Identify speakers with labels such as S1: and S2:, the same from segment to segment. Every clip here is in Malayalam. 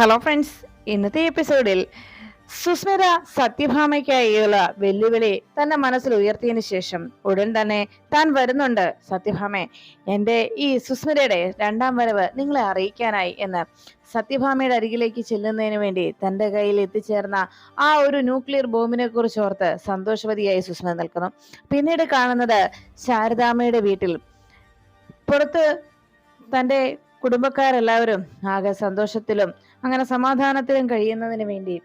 S1: ഹലോ ഫ്രണ്ട്സ് ഇന്നത്തെ എപ്പിസോഡിൽ സുസ്മിത സത്യഭാമയ്ക്കായുള്ള വെല്ലുവിളി തന്റെ മനസ്സിൽ ഉയർത്തിയതിനു ശേഷം ഉടൻ തന്നെ താൻ വരുന്നുണ്ട് സത്യഭാമെ. എന്റെ ഈ സുസ്മിതയുടെ രണ്ടാം വരവ് നിങ്ങളെ അറിയിക്കാനായി എന്ന് സത്യഭാമയുടെ അരികിലേക്ക് ചെല്ലുന്നതിന് വേണ്ടി തന്റെ കയ്യിൽ എത്തിച്ചേർന്ന ആ ഒരു ന്യൂക്ലിയർ ബോംബിനെ കുറിച്ച് ഓർത്ത് സന്തോഷവതിയായി സുസ്മിത നിൽക്കുന്നു. പിന്നീട് കാണുന്നത് ശാരദാമ്മയുടെ വീട്ടിൽ. പുറത്ത് തന്റെ കുടുംബക്കാരെല്ലാവരും ആകെ സന്തോഷത്തിലും അങ്ങനെ സമാധാനത്തിലും കഴിയുന്നതിന് വേണ്ടി.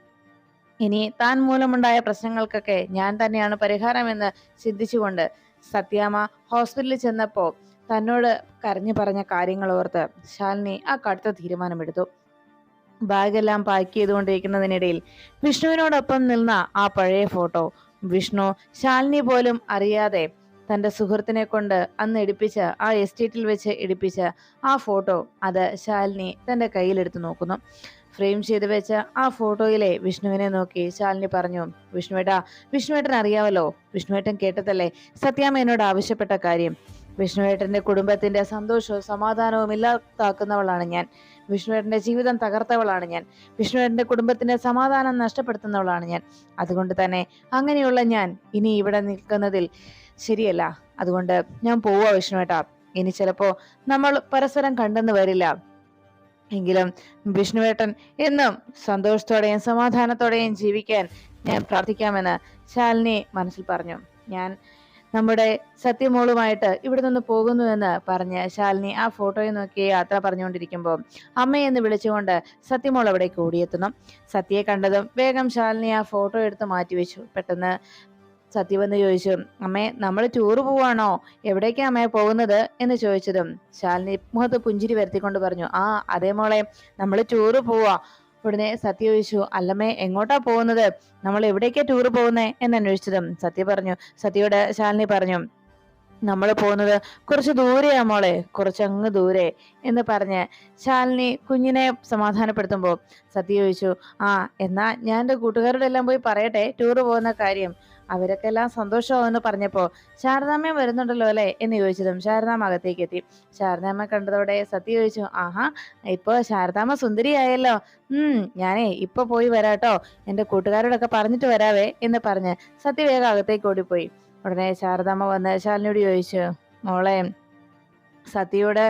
S1: ഇനി താൻ മൂലമുണ്ടായ പ്രശ്നങ്ങൾക്കൊക്കെ ഞാൻ തന്നെയാണ് പരിഹാരമെന്ന് ചിന്തിച്ചുകൊണ്ട് സത്യാമ്മ ഹോസ്പിറ്റലിൽ ചെന്നപ്പോൾ തന്നോട് കരഞ്ഞു പറഞ്ഞ കാര്യങ്ങൾ ഓർത്ത് ശാലിനി ആ കടുത്ത തീരുമാനമെടുത്തു. ബാഗെല്ലാം പാക്ക് ചെയ്തുകൊണ്ടിരിക്കുന്നതിനിടയിൽ വിഷ്ണുവിനോടൊപ്പം നിന്ന ആ പഴയ ഫോട്ടോ. വിഷ്ണു ശാലിനി പോലും അറിയാതെ തന്റെ സുഹൃത്തിനെ കൊണ്ട് അന്ന് എടുപ്പിച്ച ആ എസ്റ്റേറ്റിൽ വെച്ച് എടുപ്പിച്ച ആ ഫോട്ടോ അത് ശാലിനി തന്റെ കയ്യിലെടുത്ത് നോക്കുന്നു. ഫ്രെയിം ചെയ്ത് വെച്ച ആ ഫോട്ടോയിലെ വിഷ്ണുവിനെ നോക്കി ശാലിനി പറഞ്ഞു വിഷ്ണുവേട്ടാ വിഷ്ണുവേട്ടൻ അറിയാമല്ലോ വിഷ്ണുവേട്ടൻ കേട്ടതല്ലേ? സത്യാമ്മ ആവശ്യപ്പെട്ട കാര്യം. വിഷ്ണുവേട്ടന്റെ കുടുംബത്തിന്റെ സന്തോഷവും സമാധാനവും ഇല്ലാതാക്കുന്നവളാണ് ഞാൻ. വിഷ്ണുവേട്ടന്റെ ജീവിതം തകർത്തവളാണ് ഞാൻ. വിഷ്ണുവേട്ടന്റെ കുടുംബത്തിന്റെ സമാധാനം നഷ്ടപ്പെടുത്തുന്നവളാണ് ഞാൻ. അതുകൊണ്ട് തന്നെ അങ്ങനെയുള്ള ഞാൻ ഇനി ഇവിടെ നിൽക്കുന്നതിൽ ശരിയല്ല. അതുകൊണ്ട് ഞാൻ പോവാ വിഷ്ണുവേട്ടാ ഇനി ചിലപ്പോ നമ്മൾ പരസ്പരം കണ്ടെന്ന് വരില്ല. എങ്കിലും വിഷ്ണുവേട്ടൻ എന്നും സന്തോഷത്തോടെയും സമാധാനത്തോടെയും ജീവിക്കാൻ ഞാൻ പ്രാർത്ഥിക്കാമെന്ന് ശാലിനി മനസ്സിൽ പറഞ്ഞു. ഞാൻ നമ്മുടെ സത്യമോളുമായിട്ട് ഇവിടെ നിന്ന് പോകുന്നു എന്ന് പറഞ്ഞ് ശാലിനി ആ ഫോട്ടോയെ നോക്കി യാത്ര പറഞ്ഞുകൊണ്ടിരിക്കുമ്പോൾ അമ്മയെന്ന് വിളിച്ചുകൊണ്ട് സത്യമോൾ അവിടേക്ക് ഓടിയെത്തുന്നു. സത്യയെ കണ്ടതും വേഗം ശാലിനി ആ ഫോട്ടോ എടുത്ത് മാറ്റിവെച്ചു. പെട്ടെന്ന് സത്യ എന്ന് ചോദിച്ചു. അമ്മേ നമ്മൾ ടൂറ് പോവാണോ? എവിടേക്കാ അമ്മേ പോകുന്നത്? എന്ന് ചോദിച്ചതും ശാലിനി മുഖത്ത് പുഞ്ചിരി വരുത്തിക്കൊണ്ട് പറഞ്ഞു. ആ അതേ മോളെ നമ്മൾ ടൂറ് പോവാ. ഉടനെ സത്യ ചോദിച്ചു. അല്ലമ്മേ എങ്ങോട്ടാ പോകുന്നത്? നമ്മൾ എവിടേക്കാ ടൂർ പോകുന്നേ? എന്ന് അന്വേഷിച്ചതും സത്യ പറഞ്ഞു. സത്യയോട് ശാലിനി പറഞ്ഞു. നമ്മൾ പോകുന്നത് കുറച്ച് ദൂരെയാ മോളെ കുറച്ചങ്ങ് ദൂരെ എന്ന് പറഞ്ഞ് ശാലിനി കുഞ്ഞിനെ സമാധാനപ്പെടുത്തുമ്പോൾ സത്യ ചോദിച്ചു. ആ എന്നാ ഞാൻ എന്റെ കൂട്ടുകാരോടെല്ലാം പോയി പറയട്ടെ ടൂർ പോകുന്ന കാര്യം. അവരൊക്കെ എല്ലാം സന്തോഷമാവെന്ന് പറഞ്ഞപ്പോൾ ശാരദാമ്മ വരുന്നുണ്ടല്ലോ അല്ലേ എന്ന് ചോദിച്ചതും ശാരദാമ്മ അകത്തേക്ക് എത്തി. ശാരദാമ്മ കണ്ടതോടെ സത്യ ചോദിച്ചു ആഹാ ഇപ്പൊ ശാരദാമ്മ സുന്ദരിയായല്ലോ. ഉം ഞാനേ ഇപ്പൊ പോയി വരാട്ടോ. എന്റെ കൂട്ടുകാരോടൊക്കെ പറഞ്ഞിട്ട് വരാവേ എന്ന് പറഞ്ഞ് സത്യ വേഗം അകത്തേക്ക് ഓടിപ്പോയി. ഉടനെ ശാരദാമ്മ വന്ന് ശാലിനിയോട് ചോദിച്ചു മോളെ സത്യയോട്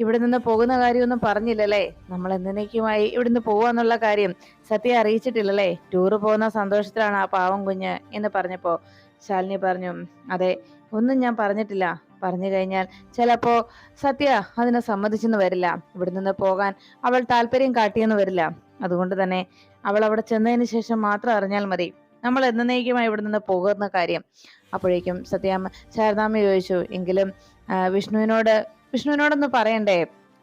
S1: ഇവിടെ നിന്ന് പോകുന്ന കാര്യമൊന്നും പറഞ്ഞില്ലല്ലേ? നമ്മൾ എന്നേക്കുമായി ഇവിടുന്ന് പോവാന്നുള്ള കാര്യം സത്യ അറിയിച്ചിട്ടില്ലല്ലേ? ടൂറ് പോകുന്ന സന്തോഷത്തിലാണ് ആ പാവം കുഞ്ഞ് എന്ന് പറഞ്ഞപ്പോ. ശാലിനി പറഞ്ഞു അതെ ഒന്നും ഞാൻ പറഞ്ഞിട്ടില്ല. പറഞ്ഞു കഴിഞ്ഞാൽ ചിലപ്പോ സത്യ അതിനെ സമ്മതിച്ചെന്ന് വരില്ല. ഇവിടെ നിന്ന് പോകാൻ അവൾ താല്പര്യം കാട്ടിയെന്ന് വരില്ല. അതുകൊണ്ട് തന്നെ അവൾ അവിടെ ചെന്നതിന് ശേഷം മാത്രം അറിഞ്ഞാൽ മതി. നമ്മൾ എന്നേക്കുമായി ഇവിടെ നിന്ന് പോകുന്ന കാര്യം. അപ്പോഴേക്കും സത്യാമ്മ ശാരദാമ്മ ചോദിച്ചു എങ്കിലും വിഷ്ണുവിനോട് വിഷ്ണുവിനോടൊന്ന് പറയണ്ടേ?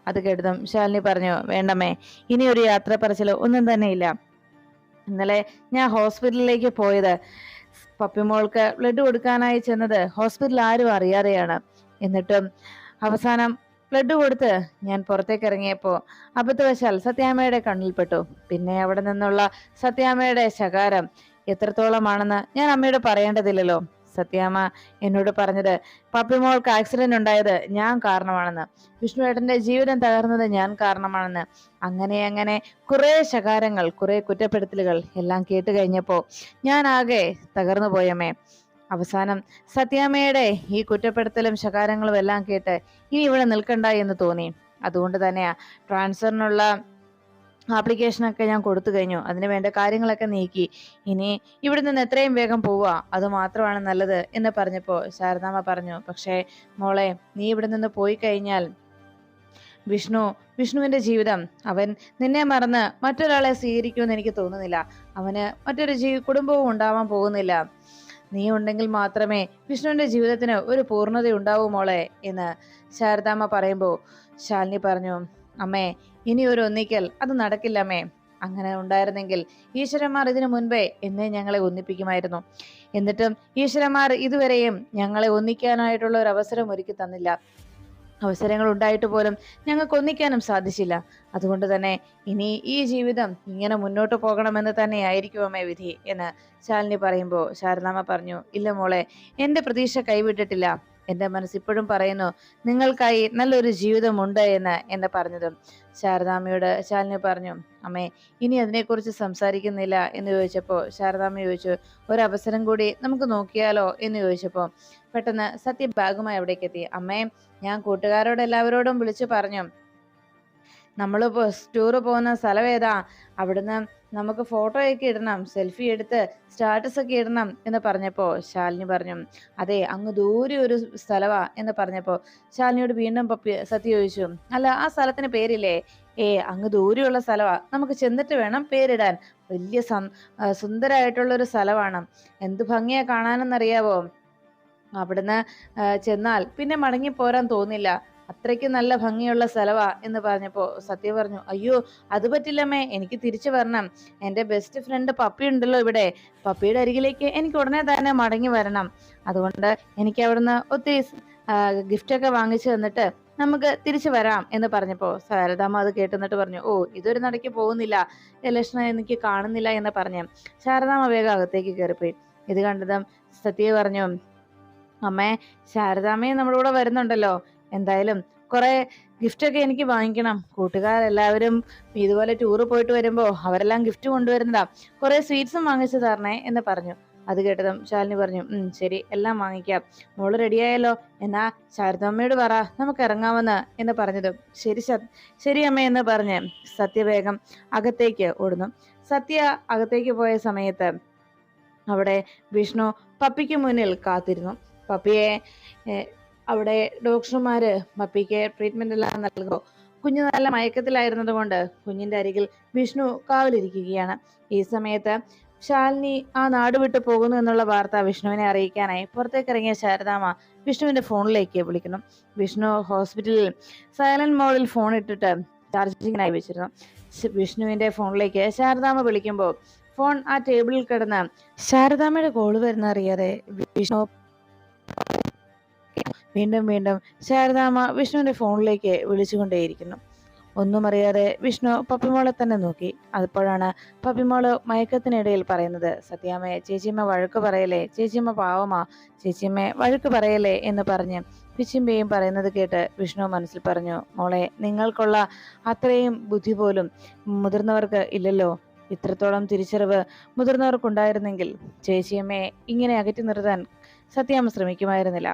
S1: അത് കേട്ടതും ശാലിനി പറഞ്ഞു വേണ്ടമേ ഇനി ഒരു യാത്ര പറച്ചിൽ ഒന്നും തന്നെ ഇല്ല ഇന്നലെ ഞാൻ ഹോസ്പിറ്റലിലേക്ക് പോയത്. പപ്പിമോൾക്ക് ബ്ലഡ് കൊടുക്കാനായി ചെന്നത് ഹോസ്പിറ്റൽ ആരും അറിയാതെയാണ്. എന്നിട്ടും അവസാനം ബ്ലഡ് കൊടുത്ത് ഞാൻ പുറത്തേക്ക് ഇറങ്ങിയപ്പോൾ അബദ്ധവശാൽ സത്യാമ്മയുടെ കണ്ണിൽപ്പെട്ടു. പിന്നെ അവിടെ നിന്നുള്ള സത്യാമ്മയുടെ ശകാരം എത്രത്തോളമാണെന്ന് ഞാൻ അമ്മയോട് പറയേണ്ടതില്ലല്ലോ. സത്യാമ്മ എന്നോട് പറഞ്ഞത് പപ്പിമോൾക്ക് ആക്സിഡന്റ് ഉണ്ടായത് ഞാൻ കാരണമാണെന്ന്. വിഷ്ണുവേട്ടന്റെ ജീവിതം തകർന്നത് ഞാൻ കാരണമാണെന്ന്. അങ്ങനെ അങ്ങനെ കുറെ ശകാരങ്ങൾ കുറെ കുറ്റപ്പെടുത്തലുകൾ എല്ലാം കേട്ട് കഴിഞ്ഞപ്പോ ഞാൻ ആകെ തകർന്നു പോയമ്മേ. അവസാനം സത്യാമ്മയുടെ ഈ കുറ്റപ്പെടുത്തലും ശകാരങ്ങളും എല്ലാം കേട്ട് ഇനി ഇവിടെ നിൽക്കണ്ട എന്ന് തോന്നി. അതുകൊണ്ട് തന്നെയാ ട്രാൻസ്ഫറിനുള്ള ആപ്ലിക്കേഷനൊക്കെ ഞാൻ കൊടുത്തു കഴിഞ്ഞു. അതിന് വേണ്ട കാര്യങ്ങളൊക്കെ നീക്കി. ഇനി ഇവിടെ നിന്ന് എത്രയും വേഗം പോവുക അത് മാത്രമാണ് നല്ലത് എന്ന് പറഞ്ഞപ്പോൾ ശാരദാമ്മ പറഞ്ഞു പക്ഷേ മോളെ നീ ഇവിടെ നിന്ന് പോയി കഴിഞ്ഞാൽ വിഷ്ണു വിഷ്ണുവിന്റെ ജീവിതം. അവൻ നിന്നെ മറന്ന് മറ്റൊരാളെ സ്വീകരിക്കുമെന്ന് എനിക്ക് തോന്നുന്നില്ല. അവന് മറ്റൊരു ജീവി കുടുംബവും ഉണ്ടാവാൻ പോകുന്നില്ല. നീ ഉണ്ടെങ്കിൽ മാത്രമേ വിഷ്ണുവിന്റെ ജീവിതത്തിന് ഒരു പൂർണത ഉണ്ടാവൂ മോളെ എന്ന് ശാരദാമ്മ പറയുമ്പോൾ ശാലിനി പറഞ്ഞു അമ്മേ ഇനി ഒരു ഒന്നിക്കൽ അത് നടക്കില്ലമേ അങ്ങനെ ഉണ്ടായിരുന്നെങ്കിൽ ഈശ്വരന്മാർ ഇതിനു മുൻപേ എന്നെ ഞങ്ങളെ ഒന്നിപ്പിക്കുമായിരുന്നു. എന്നിട്ടും ഈശ്വരന്മാർ ഇതുവരെയും ഞങ്ങളെ ഒന്നിക്കാനായിട്ടുള്ള ഒരു അവസരം ഒരുക്കി തന്നില്ല. അവസരങ്ങൾ ഉണ്ടായിട്ട് പോലും ഞങ്ങൾക്ക് ഒന്നിക്കാനും സാധിച്ചില്ല. അതുകൊണ്ട് തന്നെ ഇനി ഈ ജീവിതം ഇങ്ങനെ മുന്നോട്ട് പോകണമെന്ന് തന്നെയായിരിക്കും വിധി എന്ന് ശാലിനി പറയുമ്പോൾ ശാരദാമ്മ പറഞ്ഞു ഇല്ല മോളെ എന്റെ പ്രതീക്ഷ കൈവിട്ടിട്ടില്ല. എന്റെ മനസ്സിപ്പോഴും പറയുന്നു നിങ്ങൾക്കായി നല്ലൊരു ജീവിതമുണ്ട് എന്ന് എന്നെ പറഞ്ഞതും. ശാരദാമ്മയോട് ശാലിനി പറഞ്ഞു അമ്മേ ഇനി അതിനെക്കുറിച്ച് സംസാരിക്കുന്നില്ല എന്ന് ചോദിച്ചപ്പോൾ ശാരദാമ്മ ചോദിച്ചു ഒരവസരം കൂടി നമുക്ക് നോക്കിയാലോ എന്ന് ചോദിച്ചപ്പോൾ പെട്ടെന്ന് സത്യ ബാഗുമായി അവിടേക്ക് എത്തി. അമ്മേ ഞാൻ കൂട്ടുകാരോട് എല്ലാവരോടും വിളിച്ചു പറഞ്ഞു നമ്മൾ ടൂറ് പോകുന്ന സ്ഥലം ഏതാ? അവിടുന്ന് നമുക്ക് ഫോട്ടോയൊക്കെ ഇടണം സെൽഫി എടുത്ത് സ്റ്റാറ്റസ് ഒക്കെ ഇടണം എന്ന് പറഞ്ഞപ്പോൾ ശാലിനി പറഞ്ഞു അതെ അങ്ങ് ദൂരെ ഒരു സ്ഥലവാ എന്ന് പറഞ്ഞപ്പോൾ ശാലിനിയോട് വീണ്ടും പപ്പി സത്യ ചോദിച്ചു അല്ല ആ സ്ഥലത്തിന് പേരില്ലേ? ഏ അങ്ങ് ദൂരെയുള്ള സ്ഥലവാ. നമുക്ക് ചെന്നിട്ട് വേണം പേരിടാൻ. വലിയ സുന്ദരമായിട്ടുള്ള ഒരു സ്ഥലമാണ്. എന്ത് ഭംഗിയാ കാണാനെന്നറിയാവോ? അവിടുന്ന് ചെന്നാൽ പിന്നെ മടങ്ങി പോരാൻ തോന്നില്ല. അത്രയ്ക്ക് നല്ല ഭംഗിയുള്ള സ്ഥലവാ എന്ന് പറഞ്ഞപ്പോൾ സത്യ പറഞ്ഞു അയ്യോ അത് പറ്റില്ലമ്മേ എനിക്ക് തിരിച്ചു വരണം. എന്റെ ബെസ്റ്റ് ഫ്രണ്ട് പപ്പി ഉണ്ടല്ലോ ഇവിടെ. പപ്പിയുടെ അരികിലേക്ക് എനിക്ക് ഉടനെ തന്നെ മടങ്ങി വരണം. അതുകൊണ്ട് എനിക്ക് അവിടുന്ന് ഒത്തിരി ഗിഫ്റ്റൊക്കെ വാങ്ങിച്ചു തന്നിട്ട് നമുക്ക് തിരിച്ചു വരാം എന്ന് പറഞ്ഞപ്പോൾ ശാരദാമ്മ അത് കേട്ടെന്നിട്ട് പറഞ്ഞു ഓ ഇതൊരു നടക്ക് പോകുന്നില്ല. ലക്ഷണം എനിക്ക് കാണുന്നില്ല എന്ന് പറഞ്ഞു ശാരദാമ്മ വേഗം അകത്തേക്ക് കയറിപ്പോയി. ഇത് കണ്ടതും സത്യ പറഞ്ഞു അമ്മേ ശാരദാമ്മയും നമ്മുടെ കൂടെ വരുന്നുണ്ടല്ലോ. എന്തായാലും കുറെ ഗിഫ്റ്റ് ഒക്കെ എനിക്ക് വാങ്ങിക്കണം. കൂട്ടുകാരെല്ലാവരും ഇതുപോലെ ടൂറ് പോയിട്ട് വരുമ്പോൾ അവരെല്ലാം ഗിഫ്റ്റ് കൊണ്ടുവരുന്നതാ. കുറെ സ്വീറ്റ്സും വാങ്ങിച്ചു തരണേ എന്ന് പറഞ്ഞു. അത് കേട്ടതും ശാലിനി പറഞ്ഞു ഉം ശരി എല്ലാം വാങ്ങിക്കാം. മോൾ റെഡിയായല്ലോ എന്നാ ശാരദമ്മയോട് പറ നമുക്ക് ഇറങ്ങാമെന്ന് എന്ന് പറഞ്ഞതും. ശരി ശരി അമ്മ എന്ന് പറഞ്ഞ് സത്യവേഗം അകത്തേക്ക് ഓടുന്നു. സത്യ അകത്തേക്ക് പോയ സമയത്ത് അവിടെ വിഷ്ണു പപ്പിക്ക് മുന്നിൽ കാത്തിരുന്നു. പപ്പിയെ അവിടെ ഡോക്ടർമാര് പപ്പിക്ക് ട്രീറ്റ്മെന്റ് എല്ലാം നൽകുമോ കുഞ്ഞു നല്ല മയക്കത്തിലായിരുന്നത് കൊണ്ട് കുഞ്ഞിന്റെ അരികിൽ വിഷ്ണു കാവലിരിക്കുകയാണ്. ഈ സമയത്ത് ശാലിനി ആ നാട് വിട്ടു പോകുന്നു എന്നുള്ള വാർത്ത വിഷ്ണുവിനെ അറിയിക്കാനായി പുറത്തേക്ക് ഇറങ്ങിയ ശാരദാമ വിഷ്ണുവിന്റെ ഫോണിലേക്ക് വിളിക്കുന്നു. വിഷ്ണു ഹോസ്പിറ്റലിൽ സൈലന്റ് മോഡിൽ ഫോൺ ഇട്ടിട്ട് ചാർജിങ്ങിനായി വെച്ചിരുന്നു. വിഷ്ണുവിന്റെ ഫോണിലേക്ക് ശാരദാമ വിളിക്കുമ്പോൾ ഫോൺ ആ ടേബിളിൽ കിടന്ന് ശാരദാമയുടെ കോൾ വരുന്ന അറിയാതെ വിഷ്ണു വീണ്ടും വീണ്ടും ശാരദാമ്മ വിഷ്ണുവിന്റെ ഫോണിലേക്ക് വിളിച്ചുകൊണ്ടേയിരിക്കുന്നു. ഒന്നും അറിയാതെ വിഷ്ണു പപ്പിമോളെ തന്നെ നോക്കി. അപ്പോഴാണ് പപ്പിമോൾ മയക്കത്തിനിടയിൽ പറയുന്നത് സത്യാമ്മയെ ചേച്ചിയമ്മ വഴക്ക് പറയലേ ചേച്ചിയമ്മ പാവമാ. ചേച്ചിയമ്മ വഴക്ക് പറയലേ എന്ന് പറഞ്ഞ് പിച്ചിമ്പയും പറയുന്നത് കേട്ട് വിഷ്ണു മനസ്സിൽ പറഞ്ഞു മോളെ നിങ്ങൾക്കുള്ള അത്രയും ബുദ്ധി പോലും മുതിർന്നവർക്ക് ഇല്ലല്ലോ. ഇത്രത്തോളം തിരിച്ചറിവ് മുതിർന്നവർക്കുണ്ടായിരുന്നെങ്കിൽ ചേച്ചിയമ്മയെ ഇങ്ങനെ അകറ്റി നിർത്താൻ സത്യാമ്മ ശ്രമിക്കുമായിരുന്നില്ല.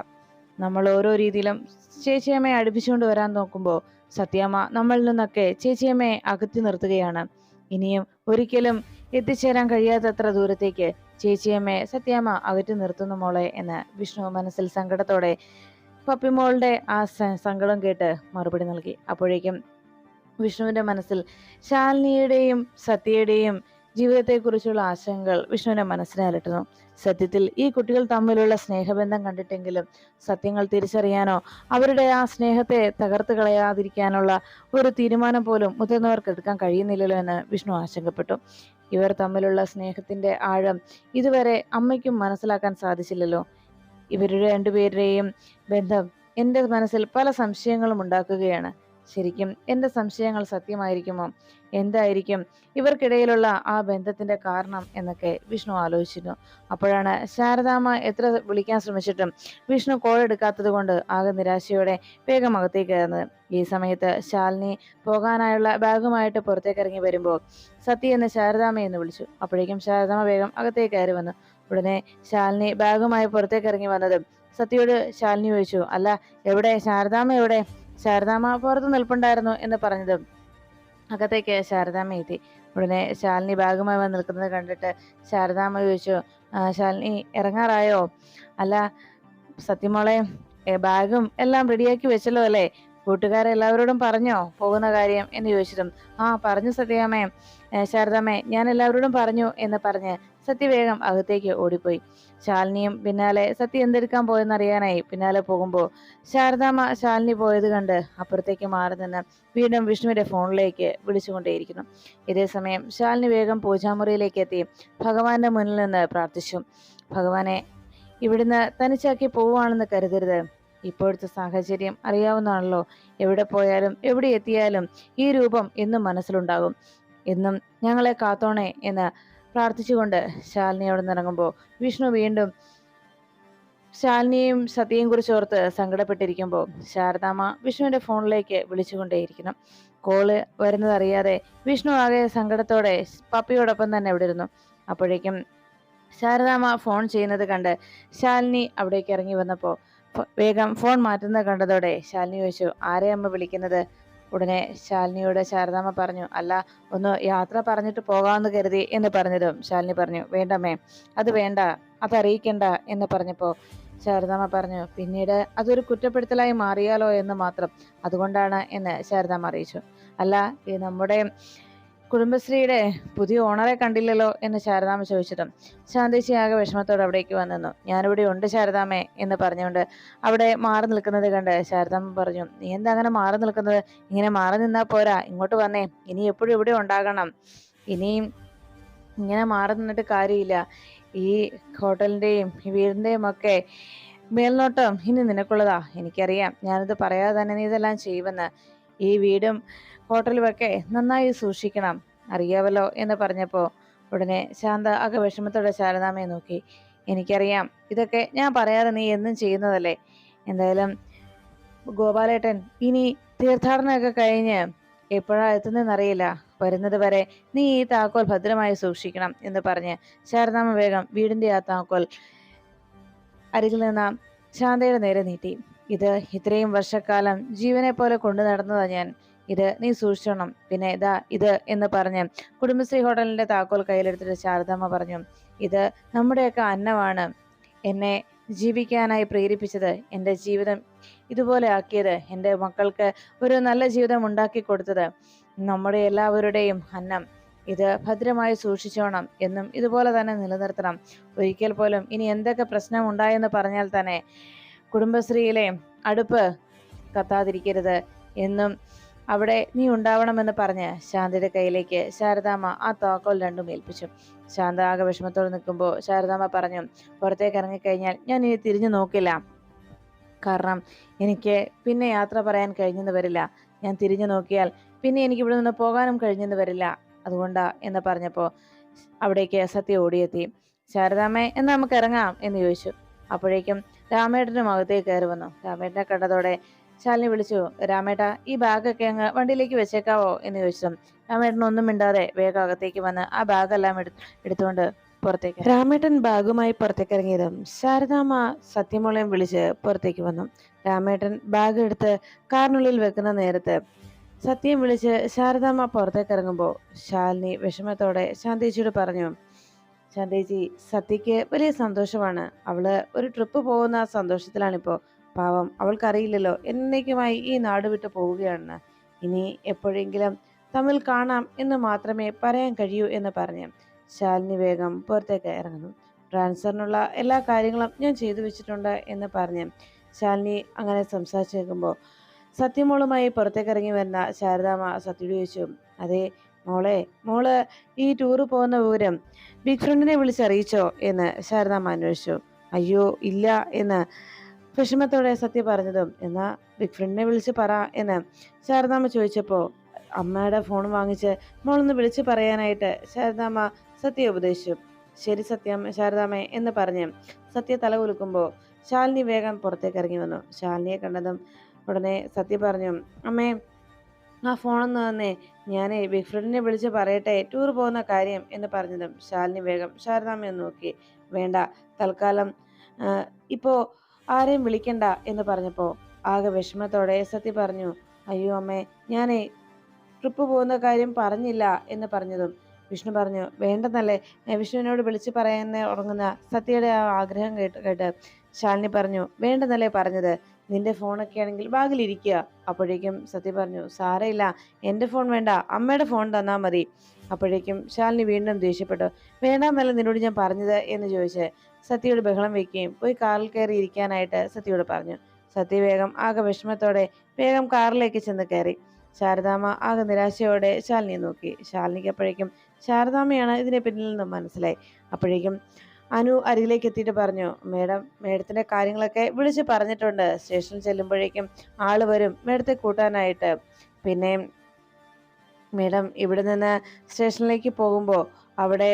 S1: നമ്മൾ ഓരോ രീതിയിലും ചേച്ചിയമ്മയെ അടുപ്പിച്ചുകൊണ്ട് വരാൻ നോക്കുമ്പോൾ സത്യാമ്മ നമ്മളിൽ നിന്നൊക്കെ ചേച്ചിയമ്മയെ അകറ്റി നിർത്തുകയാണ്. ഇനിയും ഒരിക്കലും എത്തിച്ചേരാൻ കഴിയാത്തത്ര ദൂരത്തേക്ക് ചേച്ചിയമ്മയെ സത്യാമ്മ അകറ്റി നിർത്തുന്നു മോളെ എന്ന് വിഷ്ണു മനസ്സിൽ സങ്കടത്തോടെ പപ്പിമോളുടെ ആ സങ്കടം കേട്ട് മറുപടി നൽകി. അപ്പോഴേക്കും വിഷ്ണുവിന്റെ മനസ്സിൽ ശാലിനിയുടെയും സത്യയുടെയും ജീവിതത്തെക്കുറിച്ചുള്ള ആശങ്കകൾ വിഷ്ണുവിന്റെ മനസ്സിനെ അലട്ടുന്നു. സത്യത്തിൽ ഈ കുട്ടികൾ തമ്മിലുള്ള സ്നേഹബന്ധം കണ്ടിട്ടെങ്കിലും സത്യങ്ങൾ തിരിച്ചറിയാനോ അവരുടെ ആ സ്നേഹത്തെ തകർത്ത് കളയാതിരിക്കാനുള്ള ഒരു തീരുമാനം പോലും മുതിർന്നവർക്ക് എടുക്കാൻ കഴിയുന്നില്ലല്ലോ എന്ന് വിഷ്ണു ആശങ്കപ്പെട്ടു. ഇവർ തമ്മിലുള്ള സ്നേഹത്തിന്റെ ആഴം ഇതുവരെ അമ്മയ്ക്കും മനസ്സിലാക്കാൻ സാധിച്ചില്ലല്ലോ. ഇവരുടെ രണ്ടുപേരുടെയും ബന്ധം എന്റെ മനസ്സിൽ പല സംശയങ്ങളും ഉണ്ടാക്കുകയാണ്. ശരിക്കും എന്റെ സംശയങ്ങൾ സത്യമായിരിക്കുമോ? എന്തായിരിക്കും ഇവർക്കിടയിലുള്ള ആ ബന്ധത്തിന്റെ കാരണം എന്നൊക്കെ വിഷ്ണു ആലോചിച്ചിരുന്നു. അപ്പോഴാണ് ശാരദാമ്മ എത്ര വിളിക്കാൻ ശ്രമിച്ചിട്ടും വിഷ്ണു കോൾ എടുക്കാത്തത് കൊണ്ട് ആകെ നിരാശയോടെ വേഗം അകത്തേക്ക് കയറുന്നത്. ഈ സമയത്ത് ശാലിനി പോകാനായുള്ള ബാഗുമായിട്ട് പുറത്തേക്ക് ഇറങ്ങി വരുമ്പോൾ സത്യ എന്ന് ശാരദാമ്മ എന്ന് വിളിച്ചു. അപ്പോഴേക്കും ശാരദാമ്മ വേഗം അകത്തേക്ക് കയറി വന്നു. ഉടനെ ശാലിനി ബാഗുമായി പുറത്തേക്ക് ഇറങ്ങി വന്നതും സത്യയോട് ശാലിനി ചോദിച്ചു അല്ല എവിടെ? ശാരദാമ്മ എവിടെ? ശാരദാമ്മ പുറത്ത് നിൽപ്പുണ്ടായിരുന്നു എന്ന് പറഞ്ഞതും അകത്തേക്ക് ശാരദാമ്മ എത്തി. ഉടനെ ശാലിനി ബാഗുമായി വന്ന് നിൽക്കുന്നത് കണ്ടിട്ട് ശാരദാമ്മ ചോദിച്ചു ശാലിനി ഇറങ്ങാറായോ? അല്ല സത്യമോളെ ബാഗും എല്ലാം റെഡിയാക്കി വെച്ചല്ലോ അല്ലേ? കൂട്ടുകാരെല്ലാവരോടും പറഞ്ഞോ പോകുന്ന കാര്യം? എന്ന് ചോദിച്ചതും ആ പറഞ്ഞു സത്യാമ്മേ ശാരദാമ്മേ ഞാൻ എല്ലാവരോടും പറഞ്ഞു എന്ന് പറഞ്ഞ് സത്യവേഗം അകത്തേക്ക് ഓടിപ്പോയി. ശാലിനിയും പിന്നാലെ സത്യ എന്തെടുക്കാൻ പോയെന്നറിയാനായി പിന്നാലെ പോകുമ്പോൾ ശാരദാമ്മ ശാലിനി പോയത് കണ്ട് അപ്പുറത്തേക്ക് മാറി നിന്ന് വീണ്ടും വിഷ്ണുവിന്റെ ഫോണിലേക്ക് വിളിച്ചുകൊണ്ടേയിരിക്കുന്നു. ഇതേസമയം ശാലിനി വേഗം പൂജാമുറിയിലേക്ക് എത്തി ഭഗവാന്റെ മുന്നിൽ നിന്ന് പ്രാർത്ഥിച്ചു. ഭഗവാനെ ഇവിടുന്ന് തനിച്ചാക്കി പോവുകയാണെന്ന് കരുതരുത്. ഇപ്പോഴത്തെ സാഹചര്യം അറിയാവുന്നതാണല്ലോ. എവിടെ പോയാലും എവിടെ എത്തിയാലും ഈ രൂപം എന്നും മനസ്സിലുണ്ടാകും. എന്നും ഞങ്ങളെ കാത്തോണേ എന്ന് പ്രാർത്ഥിച്ചുകൊണ്ട് ശാലിനി അവിടെ നിന്നിറങ്ങുമ്പോൾ വിഷ്ണു വീണ്ടും ശാലിനിയും സതിയെയും കുറിച്ച് ഓർത്ത് സങ്കടപ്പെട്ടിരിക്കുമ്പോൾ ശാരദാമ്മ വിഷ്ണുവിന്റെ ഫോണിലേക്ക് വിളിച്ചുകൊണ്ടേയിരിക്കുന്നു. കോൾ വരുന്നതറിയാതെ വിഷ്ണു ആകെ സങ്കടത്തോടെ പപ്പിയോടൊപ്പം തന്നെ ഇവിടെ ഇരുന്നു. അപ്പോഴേക്കും ശാരദാമ്മ ഫോൺ ചെയ്യുന്നത് കണ്ട് ശാലിനി അവിടേക്ക് ഇറങ്ങി വന്നപ്പോൾ വേഗം ഫോൺ മാറ്റുന്നത് കണ്ടതോടെ ശാലിനി ചോദിച്ചു ആരെയമ്മ വിളിക്കുന്നത്? ഉടനെ ശാലിനിയോട് ശാരദാമ്മ പറഞ്ഞു അല്ല ഒന്ന് യാത്ര പറഞ്ഞിട്ട് പോകാമെന്ന് കരുതി എന്ന് പറഞ്ഞതും ശാലിനി പറഞ്ഞു വേണ്ടമ്മേ അത് വേണ്ട അതറിയിക്കണ്ട എന്ന് പറഞ്ഞപ്പോൾ ശാരദാമ്മ പറഞ്ഞു പിന്നീട് അതൊരു കുറ്റപ്പെടുത്തലായി മാറിയാലോ എന്ന് മാത്രം അതുകൊണ്ടാണ് എന്ന് ശാരദാമ്മ അറിയിച്ചു. അല്ല ഈ നമ്മുടെ കുടുംബശ്രീയുടെ പുതിയ ഓണറെ കണ്ടില്ലല്ലോ എന്ന് ശാരദാമ്മ ചോദിച്ചതും ശാന്തേശി ആകെ വിഷമത്തോടെ അവിടേക്ക് വന്നു ഞാനിവിടെ ഉണ്ട് ശാരദാമേ എന്ന് പറഞ്ഞുകൊണ്ട് അവിടെ മാറി നിൽക്കുന്നത് കണ്ട് ശാരദാമ്മ പറഞ്ഞു നീ എന്താ അങ്ങനെ മാറി നിൽക്കുന്നത്? ഇങ്ങനെ മാറി നിന്നാ പോരാ ഇങ്ങോട്ട് വന്നേ ഇനി എപ്പോഴും ഇവിടെ ഉണ്ടാകണം. ഇനിയും ഇങ്ങനെ മാറി നിന്നിട്ട് കാര്യമില്ല. ഈ ഹോട്ടലിന്റെയും ഈ വീടിന്റെയും ഒക്കെ മേൽനോട്ടം ഇനി നിനക്കുള്ളതാ. എനിക്കറിയാം. ഞാനിത് പറയാതെ തന്നെ നീ ഇതെല്ലാം ചെയ്യുമെന്ന്. ഈ വീടും ഹോട്ടലുമൊക്കെ നന്നായി സൂക്ഷിക്കണം. അറിയാവല്ലോ എന്ന് പറഞ്ഞപ്പോൾ ഉടനെ ശാന്ത ആകെ വിഷമത്തോടെ ശാരദാമയെ നോക്കി. എനിക്കറിയാം ഇതൊക്കെ ഞാൻ പറയാതെ നീ എന്നും ചെയ്യുന്നതല്ലേ. എന്തായാലും ഗോപാലേട്ടൻ ഇനി തീർത്ഥാടനമൊക്കെ കഴിഞ്ഞ് എപ്പോഴാ എത്തുന്നതെന്നറിയില്ല. വരുന്നത് വരെ നീ ഈ താക്കോൽ ഭദ്രമായി സൂക്ഷിക്കണം എന്ന് പറഞ്ഞ് ശാരദാമ വേഗം വീടിന്റെ ആ താക്കോൽ അരികിൽ നിന്ന് ശാന്തയുടെ നേരെ നീട്ടി. ഇത് ഇത്രയും വർഷക്കാലം ജീവനെ പോലെ കൊണ്ടു നടന്നതാ ഞാൻ. ഇത് നീ സൂക്ഷിച്ചോണം. പിന്നെ ഇതാ ഇത് എന്ന് പറഞ്ഞ് കുടുംബശ്രീ ഹോട്ടലിന്റെ താക്കോൽ കയ്യിലെടുത്തിട്ട് ശാരദാമ്മ പറഞ്ഞു ഇത് നമ്മുടെയൊക്കെ അന്നമാണ്. എന്നെ ജീവിക്കാനായി പ്രേരിപ്പിച്ചത് എന്റെ ജീവിതം ഇതുപോലെ ആക്കിയത് എന്റെ മക്കൾക്ക് ഒരു നല്ല ജീവിതം ഉണ്ടാക്കി കൊടുത്തത് നമ്മുടെ എല്ലാവരുടെയും അന്നം. ഇത് ഭദ്രമായി സൂക്ഷിച്ചോണം എന്നും ഇതുപോലെ തന്നെ നിലനിർത്തണം. ഒരിക്കൽ പോലും ഇനി എന്തൊക്കെ പ്രശ്നം ഉണ്ടായെന്ന് പറഞ്ഞാൽ തന്നെ കുടുംബശ്രീയിലെ അടുപ്പ് കത്താതിരിക്കരുത് എന്നും അവിടെ നീ ഉണ്ടാവണമെന്ന് പറഞ്ഞ് ശാന്തയുടെ കയ്യിലേക്ക് ശാരദാമ്മ ആ താക്കോൽ രണ്ടും ഏൽപ്പിച്ചു. ശാന്ത ആകെ വിഷമത്തോടെ നിൽക്കുമ്പോൾ ശാരദാമ്മ പറഞ്ഞു പുറത്തേക്ക് ഇറങ്ങിക്കഴിഞ്ഞാൽ ഞാൻ ഇനി തിരിഞ്ഞു നോക്കില്ല. കാരണം എനിക്ക് പിന്നെ യാത്ര പറയാൻ കഴിഞ്ഞെന്ന് വരില്ല. ഞാൻ തിരിഞ്ഞു നോക്കിയാൽ പിന്നെ എനിക്ക് ഇവിടെ നിന്ന് പോകാനും കഴിഞ്ഞെന്ന് വരില്ല അതുകൊണ്ടാ എന്ന് പറഞ്ഞപ്പോൾ അവിടേക്ക് സത്യ ഓടിയെത്തി. ശാരദാമ്മേ എന്നാ നമുക്ക് ഇറങ്ങാം എന്ന് ചോദിച്ചു. അപ്പോഴേക്കും രാമേട്ടനും അകത്തേക്ക് കയറി വന്നു. രാമേട്ടനെ കണ്ടതോടെ ശാലിനി വിളിച്ചു രാമേട്ട ഈ ബാഗൊക്കെ അങ്ങ് വണ്ടിയിലേക്ക് വെച്ചേക്കാവോ? എന്ന് ചോദിച്ചു. രാമേട്ടൻ ഒന്നും മിണ്ടാതെ വേഗം അകത്തേക്ക് വന്ന് ആ ബാഗെല്ലാം എടു എടുത്തുകൊണ്ട് പുറത്തേക്ക്. രാമേട്ടൻ ബാഗുമായി പുറത്തേക്ക് ഇറങ്ങിയതും ശാരദാമ്മ സത്യമോളയും വിളിച്ച് പുറത്തേക്ക് വന്നു. രാമേട്ടൻ ബാഗ് എടുത്ത് കാറിനുള്ളിൽ വെക്കുന്ന നേരത്ത് സത്യം വിളിച്ച് ശാരദാമ്മ പുറത്തേക്ക് ഇറങ്ങുമ്പോൾ ശാലിനി വിഷമത്തോടെ ശാന്തേച്ചിയോട് പറഞ്ഞു ശാന്തേച്ചി സത്യക്ക് വലിയ സന്തോഷമാണ്. അവൾ ഒരു ട്രിപ്പ് പോകുന്ന സന്തോഷത്തിലാണിപ്പോ പാവം അവൾക്കറിയില്ലല്ലോ. എന്നേക്കുമായി ഈ നാട് വിട്ട് പോവുകയാണെന്ന്. ഇനി എപ്പോഴെങ്കിലും തമ്മിൽ കാണാം എന്ന് മാത്രമേ പറയാൻ കഴിയൂ എന്ന് പറഞ്ഞ് ശാലിനി വേഗം പുറത്തേക്ക് ഇറങ്ങുന്നു. ട്രാൻസ്ഫറിനുള്ള എല്ലാ കാര്യങ്ങളും ഞാൻ ചെയ്തു വെച്ചിട്ടുണ്ട് എന്ന് പറഞ്ഞ് ശാലിനി അങ്ങനെ സംസാരിച്ചു നിൽക്കുമ്പോൾ സത്യമോളുമായി പുറത്തേക്ക് ഇറങ്ങി വരുന്ന ശാരദാമ്മ സത്യോട് ചോദിച്ചു അതെ മോളെ മോൾ ഈ ടൂറ് പോകുന്ന വിവരം ബിഗ് ഫ്രണ്ടിനെ വിളിച്ചറിയിച്ചോ? എന്ന് ശാരദാമ്മ അന്വേഷിച്ചു. അയ്യോ ഇല്ല എന്ന് വിഷമത്തോടെ സത്യ പറഞ്ഞതും. എന്നാ ബിഗ് ഫ്രണ്ടിനെ വിളിച്ച് പറ എന്ന് ശാരദാമ്മ ചോദിച്ചപ്പോൾ അമ്മയുടെ ഫോൺ വാങ്ങിച്ച് മോളൊന്ന് വിളിച്ച് പറയാനായിട്ട് ശാരദാമ്മ സത്യ ഉപദേശിച്ചു. ശരി സത്യം ശാരദാമ്മ എന്ന് പറഞ്ഞ് സത്യ തല കുലുക്കുമ്പോൾ ശാലിനി വേഗം പുറത്തേക്ക് ഇറങ്ങി വന്നു. ശാലിനിയെ കണ്ടതും ഉടനെ സത്യ പറഞ്ഞു അമ്മേ ആ ഫോണൊന്ന് തന്നെ. ഞാൻ ബിഗ് ഫ്രണ്ടിനെ വിളിച്ച് പറയട്ടെ ടൂർ പോകുന്ന കാര്യം എന്ന് പറഞ്ഞതും ശാലിനി വേഗം ശാരദാമ്മയെ നോക്കി. വേണ്ട തൽക്കാലം ഇപ്പോൾ ആരെയും വിളിക്കണ്ട എന്ന് പറഞ്ഞപ്പോൾ ആകെ വിഷമത്തോടെ സത്യ പറഞ്ഞു അയ്യോ അമ്മേ ഞാനേ ട്രിപ്പ് പോകുന്ന കാര്യം പറഞ്ഞില്ല എന്ന് പറഞ്ഞതും വിഷ്ണു പറഞ്ഞു വേണ്ടെന്നല്ലേ വിഷ്ണുവിനോട് വിളിച്ച് പറയാൻ ഉറങ്ങുന്ന സത്യയുടെ ആ ആഗ്രഹം കേട്ട് കേട്ട് ശാലിനി പറഞ്ഞു വേണ്ടെന്നല്ലേ പറഞ്ഞത് നിന്റെ ഫോണൊക്കെ ആണെങ്കിൽ ബാഗിലിരിക്കുക അപ്പോഴേക്കും സത്യ പറഞ്ഞു സാരയില്ല എന്റെ ഫോൺ വേണ്ട അമ്മയുടെ ഫോൺ തന്നാൽ മതി. അപ്പോഴേക്കും ശാലിനി വീണ്ടും ദേഷ്യപ്പെട്ടു. വേണ്ടാമല്ല നിന്നോട് ഞാൻ പറഞ്ഞത് എന്ന് ചോദിച്ച് സത്യയോട് ബഹളം വയ്ക്കുകയും പോയി കാറിൽ കയറി ഇരിക്കാനായിട്ട് സത്യയോട് പറഞ്ഞു. സത്യ വേഗം ആകെ വിഷമത്തോടെ വേഗം കാറിലേക്ക് ചെന്ന് കയറി. ശാരദാമ്മ ആകെ നിരാശയോടെ ശാലിനിയെ നോക്കി. ശാലിനിക്ക് അപ്പോഴേക്കും ശാരദാമ്മയാണ് ഇതിനെ പിന്നിൽ നിന്നും മനസ്സിലായി. അപ്പോഴേക്കും അനു അരികിലേക്ക് എത്തിയിട്ട് പറഞ്ഞു മേഡം മേഡത്തിന്റെ കാര്യങ്ങളൊക്കെ വിളിച്ച് പറഞ്ഞിട്ടുണ്ട്. സ്റ്റേഷനിൽ ചെല്ലുമ്പോഴേക്കും ആൾ വരും. മേഡത്തെ കൂട്ടാനായിട്ട്. പിന്നെ മേഡം ഇവിടെ നിന്ന് സ്റ്റേഷനിലേക്ക് പോകുമ്പോൾ അവിടെ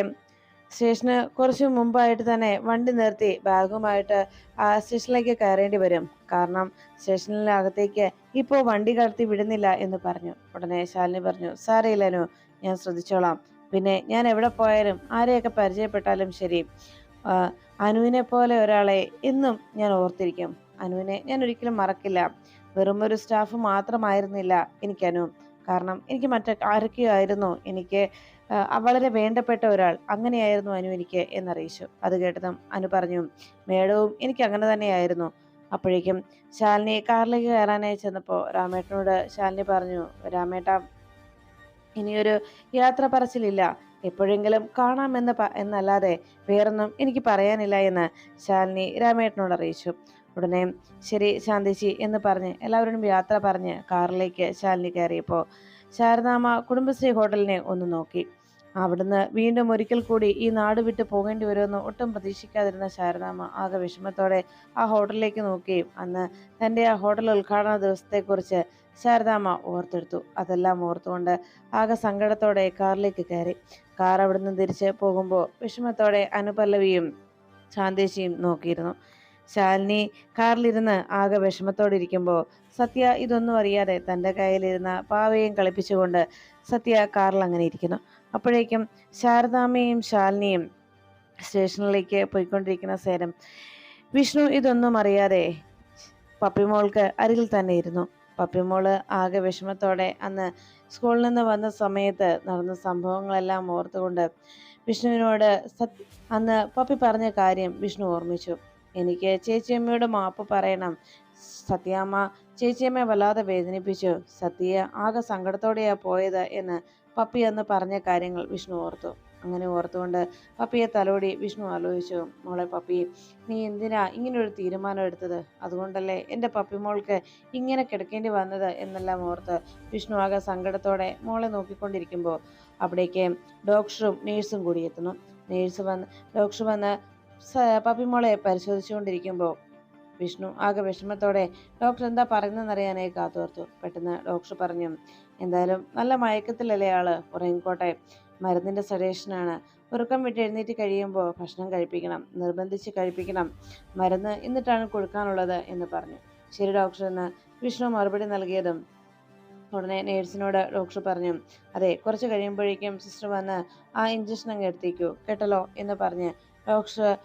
S1: സ്റ്റേഷന് കുറച്ച് മുമ്പായിട്ട് തന്നെ വണ്ടി നിർത്തി ബാഗുമായിട്ട് ആ സ്റ്റേഷനിലേക്ക് കയറേണ്ടി വരും. കാരണം സ്റ്റേഷനിലകത്തേക്ക് ഇപ്പോൾ വണ്ടി കടത്തി വിടുന്നില്ല എന്ന് പറഞ്ഞു. ഉടനെ ശാലിനി പറഞ്ഞു സാരയില്ലനു ഞാൻ ശ്രദ്ധിച്ചോളാം. പിന്നെ ഞാൻ എവിടെ പോയാലും ആരെയൊക്കെ പരിചയപ്പെട്ടാലും ശരി. അനുവിനെ പോലെ ഒരാളെ എന്നും ഞാൻ ഓർത്തിരിക്കും. അനുവിനെ ഞാൻ ഒരിക്കലും മറക്കില്ല. വെറും ഒരു സ്റ്റാഫ് മാത്രമായിരുന്നില്ല എനിക്കനു കാരണം എനിക്ക് മറ്റ ആരൊക്കെയോ എനിക്ക് വളരെ വേണ്ടപ്പെട്ട ഒരാൾ. അങ്ങനെയായിരുന്നു അനു എനിക്ക് എന്നറിയിച്ചു. അത് കേട്ടതും അനു പറഞ്ഞു മേഡവും എനിക്ക് അങ്ങനെ തന്നെയായിരുന്നു. അപ്പോഴേക്കും ശാലിനി കാറിലേക്ക് കയറാനായി ചെന്നപ്പോൾ രാമേട്ടനോട് ശാലിനി പറഞ്ഞു രാമേട്ട ഇനിയൊരു യാത്ര പറച്ചിലില്ല. എപ്പോഴെങ്കിലും കാണാമെന്ന് എന്നല്ലാതെ വേറൊന്നും എനിക്ക് പറയാനില്ല എന്ന് ശാലിനി രാമേട്ടനോട് അറിയിച്ചു. ഉടനെ ശരി ശാന്തിച്ചി എന്ന് പറഞ്ഞ് എല്ലാവരോടും യാത്ര പറഞ്ഞ് കാറിലേക്ക് ശാലിനി കയറിയപ്പോൾ ശാരദാമ്മ കുടുംബശ്രീ ഹോട്ടലിനെ ഒന്ന് നോക്കി. അവിടുന്ന് വീണ്ടും ഒരിക്കൽ കൂടി ഈ നാട് വിട്ട് പോകേണ്ടി വരുമെന്ന് ഒട്ടും പ്രതീക്ഷിക്കാതിരുന്ന ശാരദാമ്മ ആകെ വിഷമത്തോടെ ആ ഹോട്ടലിലേക്ക് നോക്കുകയും അന്ന് തന്റെ ആ ഹോട്ടൽ ഉദ്ഘാടന ദിവസത്തെക്കുറിച്ച് ശാരദാമ്മ ഓർത്തെടുത്തു. അതെല്ലാം ഓർത്തുകൊണ്ട് ആകെ സങ്കടത്തോടെ കാറിലേക്ക് കയറി. കാർ അവിടുന്ന് തിരിച്ച് പോകുമ്പോൾ വിഷമത്തോടെ അനുപല്ലവിയും ശാന്തേശിയും നോക്കിയിരുന്നു. ശാലിനി കാറിലിരുന്ന് ആകെ വിഷമത്തോടെ ഇരിക്കുമ്പോൾ സത്യ ഇതൊന്നും അറിയാതെ തന്റെ കയ്യിലിരുന്ന പാവയും കളിപ്പിച്ചുകൊണ്ട് സത്യ കാറിൽ അങ്ങനെ ഇരിക്കുന്നു. അപ്പോഴേക്കും ശാരദാമ്മയും ശാലിനിയും സ്റ്റേഷനിലേക്ക് പോയിക്കൊണ്ടിരിക്കുന്ന സേരം വിഷ്ണു ഇതൊന്നും അറിയാതെ പപ്പിമോൾക്ക് അരികിൽ തന്നെ ഇരുന്നു. പപ്പിമോൾ ആകെ വിഷമത്തോടെ അന്ന് സ്കൂളിൽ നിന്ന് വന്ന സമയത്ത് നടന്ന സംഭവങ്ങളെല്ലാം ഓർത്തുകൊണ്ട് വിഷ്ണുവിനോട് സത് അന്ന് പപ്പി പറഞ്ഞ കാര്യം വിഷ്ണു ഓർമ്മിച്ചു. എനിക്ക് ചേച്ചിയമ്മയോട് മാപ്പ് പറയണം. സത്യാമ്മ ചേച്ചിയമ്മയെ വല്ലാതെ വേദനിപ്പിച്ചു. സത്യ ആകെ സങ്കടത്തോടെയാ പോയത് എന്ന് പപ്പി അന്ന് പറഞ്ഞ കാര്യങ്ങൾ വിഷ്ണു ഓർത്തു. അങ്ങനെ ഓർത്തുകൊണ്ട് പപ്പിയെ തലോടി വിഷ്ണു ആലോചിച്ചു. മോളെ പപ്പി നീ എന്തിനാ ഇങ്ങനൊരു തീരുമാനം എടുത്തത്? അതുകൊണ്ടല്ലേ എന്റെ പപ്പിമോൾക്ക് ഇങ്ങനെ കിടക്കേണ്ടി വന്നത് എന്നെല്ലാം ഓർത്ത് വിഷ്ണു ആകെ സങ്കടത്തോടെ മോളെ നോക്കിക്കൊണ്ടിരിക്കുമ്പോൾ അവിടേക്ക് ഡോക്ടറും നേഴ്സും കൂടി എത്തുന്നു. നേഴ്സ് വന്ന് ഡോക്ടർ വന്ന് പപ്പിമോളെ പരിശോധിച്ചുകൊണ്ടിരിക്കുമ്പോൾ വിഷ്ണു ആകെ വിഷമത്തോടെ ഡോക്ടർ എന്താ പറയുന്നതെന്നറിയാനായി കാത്തോർത്തു പെട്ടെന്ന് ഡോക്ടർ പറഞ്ഞു എന്തായാലും നല്ല മയക്കത്തിലല്ലേ ആൾ? ഉറങ്ങിക്കോട്ടെ മരുന്നിന്റെ സഡേഷനാണ് ഉറക്കം വിട്ട് എഴുന്നേറ്റ് കഴിയുമ്പോൾ ഭക്ഷണം കഴിപ്പിക്കണം. നിർബന്ധിച്ച് കഴിപ്പിക്കണം. മരുന്ന് എന്നിട്ടാണ് കൊടുക്കാനുള്ളത് എന്ന് പറഞ്ഞു. ശരി ഡോക്ടർ എന്ന് വിഷ്ണു മറുപടി നൽകിയതും ഉടനെ നേഴ്സിനോട് ഡോക്ടർ പറഞ്ഞു അതെ കുറച്ച് കഴിയുമ്പോഴേക്കും സിസ്റ്റർ വന്ന് ആ ഇഞ്ചക്ഷൻ അങ്ങ് എടുത്തേക്കൂ. കേട്ടല്ലോ? എന്ന് പറഞ്ഞ് ഡോക്ടർ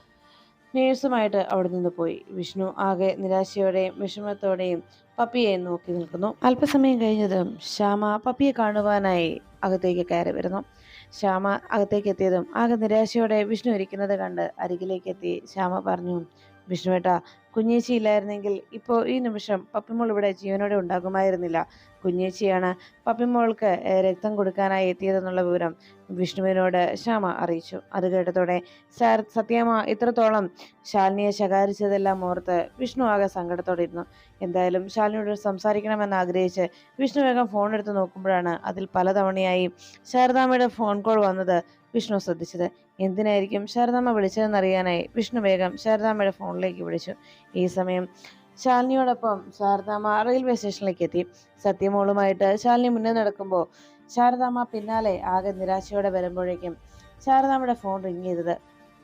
S1: നേഴ്സുമായിട്ട് അവിടെ നിന്ന് പോയി. വിഷ്ണു ആകെ നിരാശയോടെയും വിഷമത്തോടെയും പപ്പിയെ നോക്കി നിൽക്കുന്നു. അല്പസമയം കഴിഞ്ഞതും ശ്യാമ പപ്പിയെ കാണുവാനായി അകത്തേക്ക് കയറി വരുന്നു. ശ്യാമ അകത്തേക്ക് എത്തിയതും ആകെ നിരാശയോടെ വിഷ്ണു ഇരിക്കുന്നത് കണ്ട് അരികിലേക്ക് എത്തി. ശ്യാമ പറഞ്ഞു വിഷ്ണുവേട്ടാ കുഞ്ഞേച്ചി ഇല്ലായിരുന്നെങ്കിൽ ഇപ്പോൾ ഈ നിമിഷം പപ്പിമോൾ ഇവിടെ ജീവനോടെ ഉണ്ടാകുമായിരുന്നില്ല. കുഞ്ഞേച്ചിയാണ് പപ്പിമോൾക്ക് രക്തം കൊടുക്കാനായി എത്തിയതെന്നുള്ള വിവരം വിഷ്ണുവിനോട് ശ്യാമ അറിയിച്ചു. അത് കേട്ടതോടെ സാർ സത്യമ്മ ഇത്രത്തോളം ശാലിനിയെ ശകാരിച്ചതെല്ലാം ഓർത്ത് വിഷ്ണു ആകെ സങ്കടത്തോടെ ഇരുന്നു എന്തായാലും ശാലിനിയോട് സംസാരിക്കണമെന്ന് ആഗ്രഹിച്ച് വിഷ്ണു വേഗം ഫോൺ എടുത്ത് നോക്കുമ്പോഴാണ് അതിൽ പലതവണയായി ശാരദാമ്മയുടെ ഫോൺ കോൾ വന്നത് വിഷ്ണു ശ്രദ്ധിച്ചത്. എന്തിനായിരിക്കും ശാരദാമ്മ വിളിച്ചതെന്നറിയാനായി വിഷ്ണു വേഗം ശാരദാമ്മയുടെ ഫോണിലേക്ക് വിളിച്ചു. ഈ സമയം ശാലിനിയോടൊപ്പം ശാരദാമ്മ റെയിൽവേ സ്റ്റേഷനിലേക്ക് എത്തി. സത്യമോളുമായിട്ട് ശാലിനി മുന്നേ നടക്കുമ്പോൾ ശാരദാമ്മ പിന്നാലെ ആകെ നിരാശയോടെ വരുമ്പോഴേക്കും ശാരദാമ്മയുടെ ഫോൺ റിങ് ചെയ്തത്.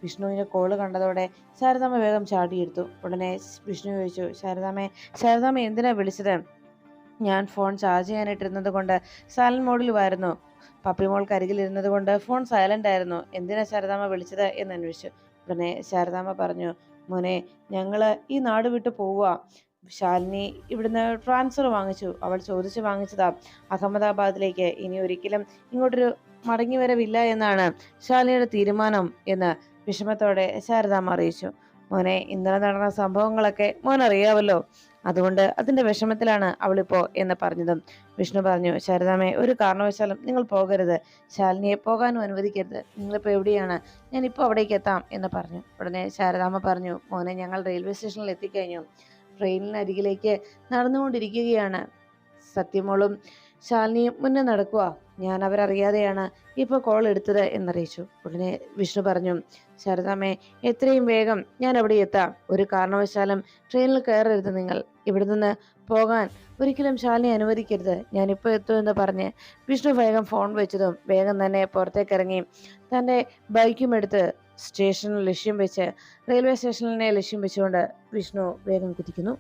S1: വിഷ്ണുവിന്റെ കോൾ കണ്ടതോടെ ശാരദാമ്മ വേഗം ചാടിയെടുത്തു. ഉടനെ വിഷ്ണു ചോദിച്ചു ശാരദാമ്മയെ ശാരദാമ്മ എന്തിനാ വിളിച്ചത്? ഞാൻ ഫോൺ ചാർജ് ചെയ്യാനായിട്ടിരുന്നത് കൊണ്ട് സൈലന്റ് മോഡിലുമായിരുന്നു പപ്പിമോൾക്ക് അരികിലിരുന്നത് കൊണ്ട് ഫോൺ സൈലന്റ് ആയിരുന്നു. എന്തിനാ ശാരദാമ്മ വിളിച്ചത് എന്ന് അന്വേഷിച്ചു. ഉടനെ ശാരദാമ്മ പറഞ്ഞു മോനെ ഞങ്ങൾ ഈ നാട് വിട്ടു പോവുക. ശാലിനി ഇവിടുന്ന് ട്രാൻസ്ഫർ വാങ്ങിച്ചു. അവൾ ചോദിച്ചു വാങ്ങിച്ചതാ. അഹമ്മദാബാദിലേക്ക്. ഇനി ഒരിക്കലും ഇങ്ങോട്ടൊരു മടങ്ങി വരവില്ല എന്നാണ് ശാലിനിയുടെ തീരുമാനം എന്ന് വിഷമത്തോടെ ശാരദാമ്മ അറിയിച്ചു. മോനെ ഇന്നലെ നടന്ന സംഭവങ്ങളൊക്കെ മോൻ അറിയാവല്ലോ. അതുകൊണ്ട് അതിന്റെ വിഷമത്തിലാണ് അവളിപ്പോ എന്ന് പറഞ്ഞതും. വിഷ്ണു പറഞ്ഞു ശാരദാമേ ഒരു കാരണവശാലും നിങ്ങൾ പോകരുത്. ശാലിനിയെ പോകാനും അനുവദിക്കരുത്. നിങ്ങളിപ്പോൾ എവിടെയാണ്? ഞാൻ ഇപ്പോൾ അവിടേക്ക് എത്താം എന്ന് പറഞ്ഞു. ഉടനെ ശാരദാമ്മ പറഞ്ഞു മോനെ ഞങ്ങൾ റെയിൽവേ സ്റ്റേഷനിൽ എത്തിക്കഴിഞ്ഞു. ട്രെയിനിനരികിലേക്ക് നടന്നുകൊണ്ടിരിക്കുകയാണ്. സത്യമോളും ശാലിനിയും മുന്നേ നടക്കുക ഞാൻ അവരറിയാതെയാണ് ഇപ്പോൾ കോൾ എടുത്തത് എന്നറിയിച്ചു. ഉടനെ വിഷ്ണു പറഞ്ഞു ശാരദാമ്മേ എത്രയും വേഗം ഞാൻ അവിടെ എത്താം. ഒരു കാരണവശാലും ട്രെയിനിൽ കയറരുത് നിങ്ങൾ. ഇവിടെ നിന്ന് പോകാൻ ഒരിക്കലും ശാലിനി അനുവദിക്കരുത്. ഞാനിപ്പോൾ എത്തുമെന്ന് പറഞ്ഞ് വിഷ്ണു വേഗം ഫോൺ വെച്ചതും വേഗം തന്നെ പുറത്തേക്ക് ഇറങ്ങി. തന്റെ ബൈക്കും എടുത്ത് സ്റ്റേഷനിൽ ലക്ഷ്യം വെച്ച് റെയിൽവേ സ്റ്റേഷനിലെ ലക്ഷ്യം വെച്ചുകൊണ്ട് വിഷ്ണു വേഗം കുതിക്കുന്നു.